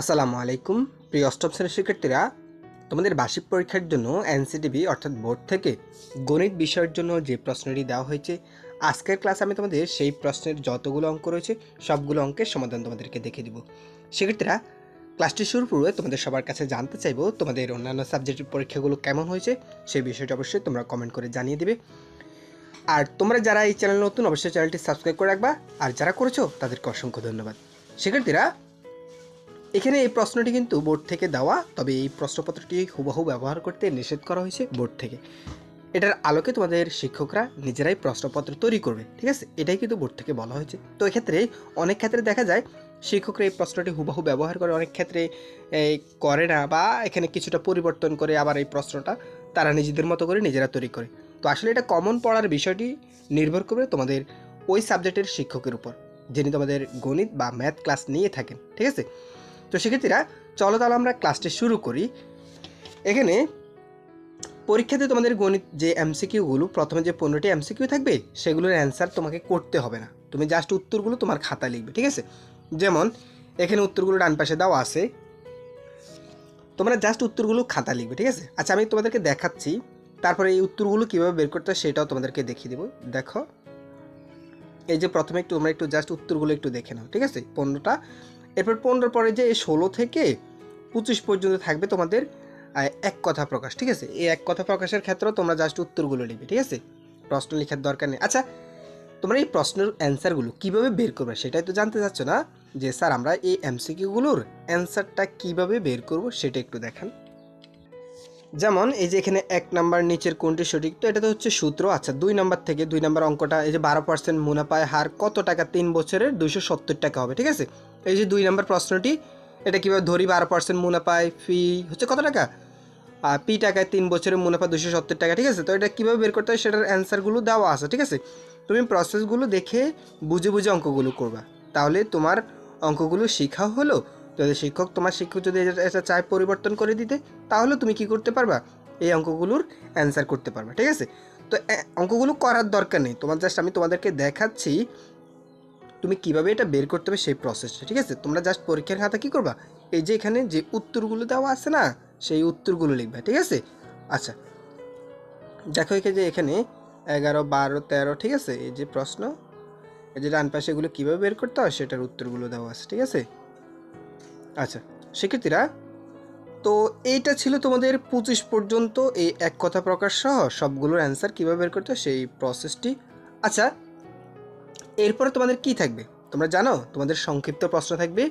আসসালামু আলাইকুম। প্রিয় অষ্টম শ্রেণির শিক্ষার্থীরা, তোমাদের বার্ষিক পরীক্ষার জন্য এনসিটিভি অর্থাৎ বোর্ড থেকে গণিত বিষয়ের জন্য যে প্রশ্নটি দেওয়া হয়েছে, আজকের ক্লাসে আমি তোমাদের সেই প্রশ্নের যতগুলো অঙ্ক রয়েছে, সবগুলো অঙ্কের সমাধান তোমাদেরকে দেখে দিব। শিক্ষার্থীরা, ক্লাসটি শুরু পূর্বে তোমাদের সবার কাছে জানতে চাইব তোমাদের অন্যান্য সাবজেক্টের পরীক্ষাগুলো কেমন হয়েছে, সেই বিষয়টা অবশ্যই তোমরা কমেন্ট করে জানিয়ে দেবে। আর তোমরা যারা এই চ্যানেল নতুন, অবশ্যই চ্যানেলটি সাবস্ক্রাইব করে রাখবা। আর যারা করেছ, তাদেরকে অসংখ্য ধন্যবাদ। শিক্ষার্থীরা এখানে এই প্রশ্নটি কিন্তু বোর্ড থেকে দেওয়া, তবে এই প্রশ্নপত্রটি হুবহু ব্যবহার করতে নিষেধ করা হয়েছে বোর্ড থেকে। এটার আলোকে তোমাদের শিক্ষকরা নিজেরাই প্রশ্নপত্র তৈরি করবে, ঠিক আছে? এটাই কিন্তু বোর্ড থেকে বলা হয়েছে। তো এক্ষেত্রে অনেক ক্ষেত্রে দেখা যায়, শিক্ষকরা এই প্রশ্নটি হুবহু ব্যবহার করে, অনেক ক্ষেত্রে করে না বা এখানে কিছুটা পরিবর্তন করে আবার এই প্রশ্নটা তারা নিজেদের মতো করে নিজেরা তৈরি করে। তো আসলে এটা কমন পড়ার বিষয়টি নির্ভর করবে তোমাদের ওই সাবজেক্টের শিক্ষকের উপর, যিনি তোমাদের গণিত বা ম্যাথ ক্লাস নিয়ে থাকেন, ঠিক আছে? তো শিক্ষার্থীরা, চলো তাহলে আমরা ক্লাসটি শুরু করি। এখানে পরীক্ষাতে তোমাদের গণিত যে এমসিকিউগুলো প্রথমে যে পনেরোটি এমসিকিউ থাকবে, সেগুলোর অ্যান্সার তোমাকে করতে হবে না। তুমি জাস্ট উত্তরগুলো তোমার খাতা লিখবে, ঠিক আছে? যেমন, এখানে উত্তরগুলো ডান পাশে দেওয়া আছে। তোমরা জাস্ট উত্তরগুলো খাতা লিখবে, ঠিক আছে? আচ্ছা আমি তোমাদেরকে দেখাচ্ছি। তারপরে এই উত্তরগুলো কীভাবে বের করতে হয় সেটাও তোমাদেরকে দেখিয়ে দেবো। দেখো। এই যে প্রথমে একটু, তোমরা একটু জাস্ট উত্তরগুলো একটু দেখে নাও, ঠিক আছে? পনেরোটা এরপর পনেরোর পরে যে ষোলো থেকে পঁচিশ পর্যন্ত থাকবে তোমাদের এক কথা প্রকাশ, ঠিক আছে? এই এক কথা প্রকাশের ক্ষেত্রেও তোমরা জাস্ট উত্তরগুলো লিখবে, ঠিক আছে? প্রশ্ন লেখার দরকার নেই। আচ্ছা তোমরা এই প্রশ্নের অ্যান্সারগুলো কীভাবে বের করবে সেটাই তো জানতে চাচ্ছ না? যে স্যার, আমরা এই এমসিকিউগুলোর অ্যান্সারটা কীভাবে বের করব সেটা একটু দেখান। যেমন, এই যে এখানে এক নাম্বার নিচের কোনটি সঠিক? তো এটা তো হচ্ছে সূত্র। আচ্ছা দুই নাম্বার থেকে দুই নাম্বার অঙ্কটা, এই যে বারো পার্সেন্ট মুনাফায় হার কত টাকা? তিন বছরের দুইশো সত্তর টাকা হবে, ঠিক আছে? এই যে দুই নাম্বার প্রশ্নটি, এটা কীভাবে ধরি? বারো পার্সেন্ট মুনাফায় ফি হচ্ছে কত টাকা? আর পি টাকায় তিন বছরের মুনাফা দুশো সত্তর টাকা, ঠিক আছে? তো এটা কীভাবে বের করতে হয় সেটার অ্যান্সারগুলো দেওয়া আছে, ঠিক আছে? তুমি প্রসেসগুলো দেখে বুঝে বুঝে অঙ্কগুলো করবা। তাহলে তোমার অঙ্কগুলো শেখাও হলো। যদি শিক্ষক তোমার শিক্ষক যদি এটা চায় পরিবর্তন করে দিতে, তাহলে তুমি কি করতে পারবা? এই অঙ্কগুলোর অ্যান্সার করতে পারবা, ঠিক আছে? তো অঙ্কগুলো করার দরকার নেই। তোমার জাস্ট আমি তোমাদেরকে দেখাচ্ছি তুমি কীভাবে এটা বের করতে হবে সেই প্রসেসটা ঠিক আছে? তোমরা জাস্ট পরীক্ষার খাতা কি করবা? এই যে এখানে যে উত্তরগুলো দেওয়া আছে না, সেই উত্তরগুলো লিখবা, ঠিক আছে? আচ্ছা। দেখো এখানে যে এখানে এগারো, বারো, তেরো, ঠিক আছে? এই যে প্রশ্ন, এই যে ডান পাশে এগুলো কীভাবে বের করতে হয় সেটার উত্তরগুলো দেওয়া আছে, ঠিক আছে? আচ্ছা শিক্ষার্থীরা, তো এইটা ছিল তোমাদের পঁচিশ পর্যন্ত এই এক কথা প্রকাশ সহ সবগুলোর অ্যান্সার কীভাবে বের করতে সেই প্রসেসটি আচ্ছা এরপরে তোমাদের কি থাকবে? তোমরা জানো, তোমাদের সংক্ষিপ্ত প্রশ্ন থাকবে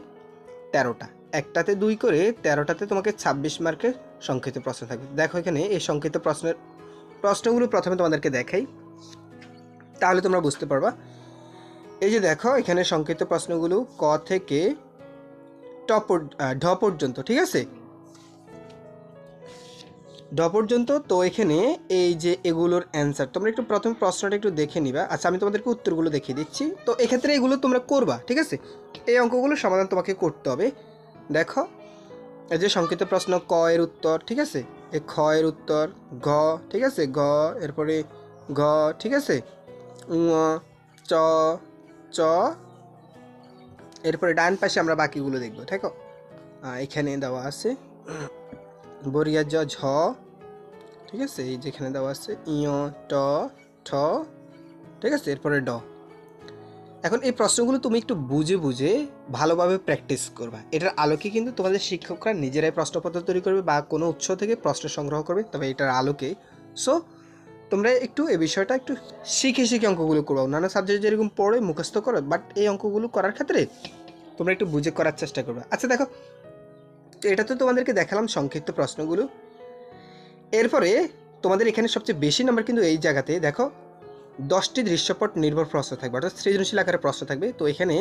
তেরোটা। একটাতে দুই করে তেরোটাতে তোমাকে ছাব্বিশ মার্কের সংক্ষিপ্ত প্রশ্ন থাকবে। দেখো এখানে এই সংক্ষিপ্ত প্রশ্নের প্রশ্নগুলো প্রথমে তোমাদেরকে দেখাই। তাহলে তোমরা বুঝতে পারবা। এই যে দেখো, এখানে সংক্ষিপ্ত প্রশ্নগুলো ক থেকে ট ঢ পর্যন্ত, ঠিক আছে? ড পর্যন্ত। তো এখানে এই যে এগুলোর অ্যান্সার তোমরা একটু প্রথম প্রশ্নটা একটু দেখে নিবা। আচ্ছা আমি তোমাদেরকে উত্তরগুলো দেখিয়ে দিচ্ছি। তো এক্ষেত্রে এগুলো তোমরা করবা, ঠিক আছে? এই অঙ্কগুলো সমাধান তোমাকে করতে হবে। দেখো, এই যে সংক্ষিপ্ত প্রশ্ন, ক এর উত্তর, ঠিক আছে? এ খ এর উত্তর, ঘ, ঠিক আছে? ঘ, এরপরে ঘ, ঠিক আছে? চ চ, এরপরে ডান পাশে আমরা বাকিগুলো দেখব ঠিক এখানে দেওয়া আছে। বরিয়া জ, ঝ ঠিক আছে? এই যেখানে দেওয়া আছে, ইয়, ট, ঠ, ঠিক আছে? এরপরে ড। এখন এই প্রশ্নগুলো তুমি একটু বুঝে বুঝে ভালোভাবে প্র্যাকটিস করবা। এটার আলোকে কিন্তু তোমাদের শিক্ষকরা নিজেরাই প্রশ্নপত্র তৈরি করবে বা কোনো উৎস থেকে প্রশ্ন সংগ্রহ করবে, তবে এটার আলোকে। সো তোমরা একটু এই বিষয়টা একটু শিখে শিখে অঙ্কগুলো করবা। অন্যান্য সাবজেক্ট যেরকম পড়ে, মুখস্থ করো বাট এই অঙ্কগুলো করার ক্ষেত্রে তোমরা একটু বুঝে করার চেষ্টা করবে। আচ্ছা দেখো, এটা তো তোমাদেরকে দেখালাম সংক্ষিপ্ত প্রশ্নগুলো। এরপরে তোমাদের এখানে সবচেয়ে বেশি নাম্বার কিন্তু এই জায়গাতে, দেখো, দশটি দৃশ্যপট নির্ভর প্রশ্ন থাকবে, অর্থাৎ সৃজনশীল আকারে প্রশ্ন থাকবে। তো এখানে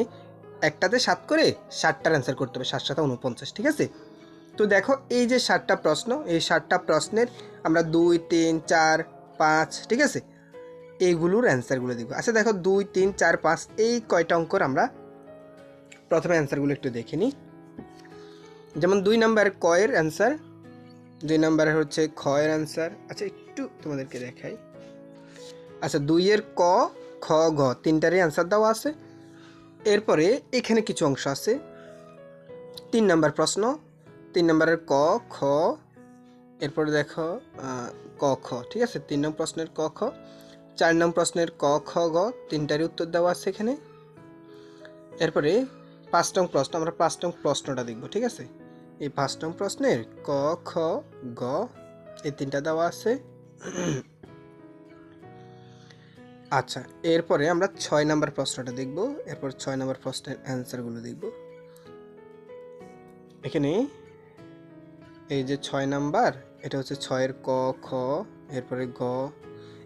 একটাতে সাত করে ষাটটার অ্যান্সার করতে হবে সাত সাথে উনপঞ্চাশ ঠিক আছে? তো দেখো, এই যে ষাটটা প্রশ্ন, এই ষাটটা প্রশ্নের আমরা দুই, তিন, চার, পাঁচ, ঠিক আছে? এইগুলোর অ্যান্সারগুলো দেখব। আচ্ছা দেখো, দুই, তিন, চার, পাঁচ, এই কয়টা অঙ্কর আমরা প্রথমে অ্যান্সারগুলো একটু দেখে নিই। যেমন দুই নাম্বার কয়ের অ্যান্সার দুই নাম্বারের হচ্ছে খ এর অ্যান্সার আচ্ছা একটু তোমাদেরকে দেখাই। আচ্ছা দুইয়ের ক, খ গ তিনটারই অ্যান্সার দেওয়া আছে। এরপরে এখানে কিছু অংশ আছে। তিন নম্বর প্রশ্ন, তিন নম্বরের ক, খ, এরপরে দেখো ক, খ, ঠিক আছে? তিন নম্বর প্রশ্নের ক, খ, চার নম্বর প্রশ্নের ক, খ গ তিনটারই উত্তর দেওয়া আছে এখানে। এরপরে পাঁচ নং প্রশ্ন, আমরা পাঁচ নং প্রশ্নটা দেখব, ঠিক আছে? এই পাঁচ নং প্রশ্নের ক, খ, গ, এই তিনটা দেওয়া আছে। আচ্ছা এরপরে আমরা ছয় নম্বর প্রশ্নটা দেখব, এরপর ছয় নম্বর প্রশ্নের অ্যান্সারগুলো দেখব। এখানে এই যে ছয় নাম্বার, এটা হচ্ছে ছয়ের ক, খ, এরপরে গ।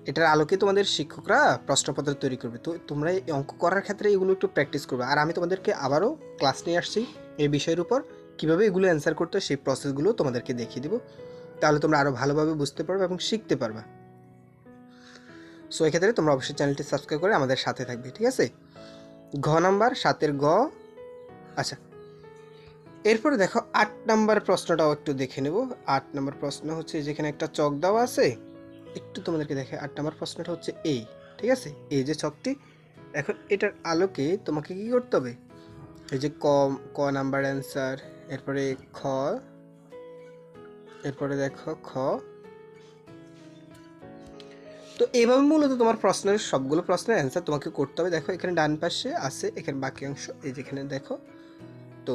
এটার আলোকে তোমাদের শিক্ষকরা প্রশ্নপত্র তৈরি করবে। তো তোমরা এই অঙ্ক করার ক্ষেত্রে এগুলো একটু প্র্যাকটিস করবে। আর আমি তোমাদেরকে আবারও ক্লাস নিয়ে আসছি এই বিষয়ের উপর। কীভাবে এগুলো অ্যান্সার করতে সেই প্রসেসগুলো তোমাদেরকে দেখিয়ে দিব। তাহলে তোমরা আরও ভালোভাবে বুঝতে পারবে এবং শিখতে পারবে। সো এক্ষেত্রে তোমরা অবশ্যই চ্যানেলটি সাবস্ক্রাইব করে আমাদের সাথে থাকবে, ঠিক আছে? ঘ নাম্বার, সাতের গ। আচ্ছা এরপরে দেখো আট নাম্বার প্রশ্নটাও একটু দেখে নেব। আট নাম্বার প্রশ্ন হচ্ছে, যেখানে একটা চক দেওয়া আছে, একটু তোমাদেরকে দেখে, আট নাম্বার প্রশ্নটা হচ্ছে এই ঠিক আছে? এই যে চকটি, এখন এটার আলোকে তোমাকে কি করতে হবে? এই যে ক ক নাম্বার অ্যান্সার এরপরে খ, এরপরে দেখো খ। তো এইভাবে মূলত তোমার প্রশ্নের সবগুলো প্রশ্নের অ্যান্সার তোমাকে করতে হবে। দেখো এখানে ডান পাশে আছে, এখানে বাকি অংশ, এই যেখানে দেখো। তো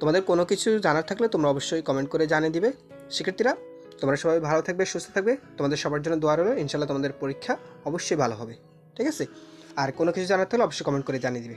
তোমাদের কোনো কিছু জানার থাকলে তোমরা অবশ্যই কমেন্ট করে জানিয়ে দিবে। শিক্ষার্থীরা, তোমরা সবাই ভালো থাকবে, সুস্থ থাকবে। তোমাদের সবার জন্য দোয়া রইল। ইনশাল্লাহ তোমাদের পরীক্ষা অবশ্যই ভালো হবে। ঠিক আছে? আর কোনো কিছু জানার থাকলে অবশ্যই কমেন্ট করে জানিয়ে দিবে।